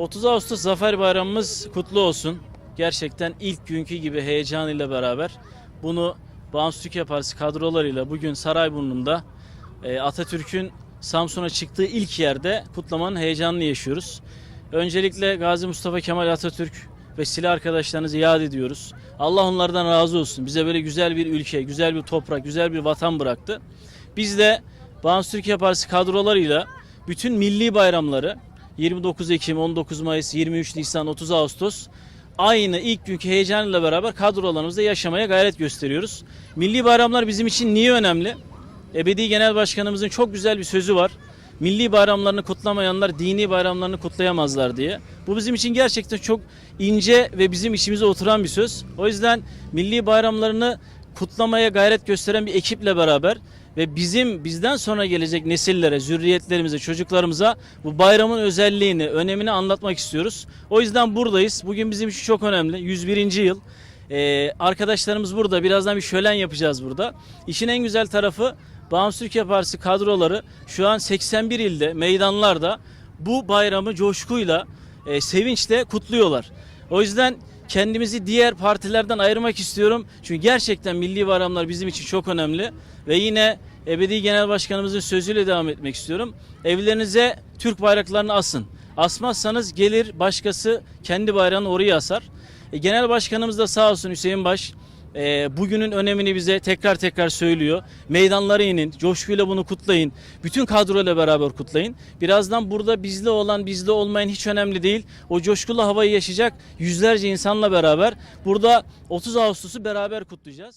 30 Ağustos Zafer Bayramımız kutlu olsun. Gerçekten ilk günkü gibi heyecanıyla beraber bunu Bağımsız Türkiye Partisi kadrolarıyla bugün Sarayburnu'nda e, Atatürk'ün Samsun'a çıktığı ilk yerde kutlamanın heyecanını yaşıyoruz. Öncelikle Gazi Mustafa Kemal Atatürk ve silah arkadaşlarınızı yad ediyoruz. Allah onlardan razı olsun. Bize böyle güzel bir ülke, güzel bir toprak, güzel bir vatan bıraktı. Biz de Bağımsız Türkiye Partisi kadrolarıyla bütün milli bayramları 29 Ekim, 19 Mayıs, 23 Nisan, 30 Ağustos aynı ilk günkü heyecanıyla beraber kadrolarımızda yaşamaya gayret gösteriyoruz. Milli bayramlar bizim için niye önemli? Ebedi Genel Başkanımızın çok güzel bir sözü var. Milli bayramlarını kutlamayanlar dini bayramlarını kutlayamazlar diye. Bu bizim için gerçekten çok ince ve bizim içimize oturan bir söz. O yüzden milli bayramlarını kutlamaya gayret gösteren bir ekiple beraber ve bizim bizden sonra gelecek nesillere, zürriyetlerimize, çocuklarımıza bu bayramın özelliğini, önemini anlatmak istiyoruz. O yüzden buradayız. Bugün bizim için çok önemli. 101. yıl. Ee, arkadaşlarımız burada. Birazdan bir şölen yapacağız burada. İşin en güzel tarafı Bağımsız Türkiye Partisi kadroları şu an 81 ilde, meydanlarda bu bayramı coşkuyla, e, sevinçle kutluyorlar. O yüzden kendimizi diğer partilerden ayırmak istiyorum. Çünkü gerçekten milli bayramlar bizim için çok önemli. Ve yine Ebedi Genel Başkanımızın sözüyle devam etmek istiyorum. Evlerinize Türk bayraklarını asın. Asmazsanız gelir başkası kendi bayrağını oraya asar. E, Genel Başkanımız da sağ olsun Hüseyin Baş e, bugünün önemini bize tekrar tekrar söylüyor. Meydanlara inin, coşkuyla bunu kutlayın. Bütün kadroyla beraber kutlayın. Birazdan burada bizde olan, bizde olmayan hiç önemli değil. O coşkulu havayı yaşayacak yüzlerce insanla beraber burada 30 Ağustos'u beraber kutlayacağız.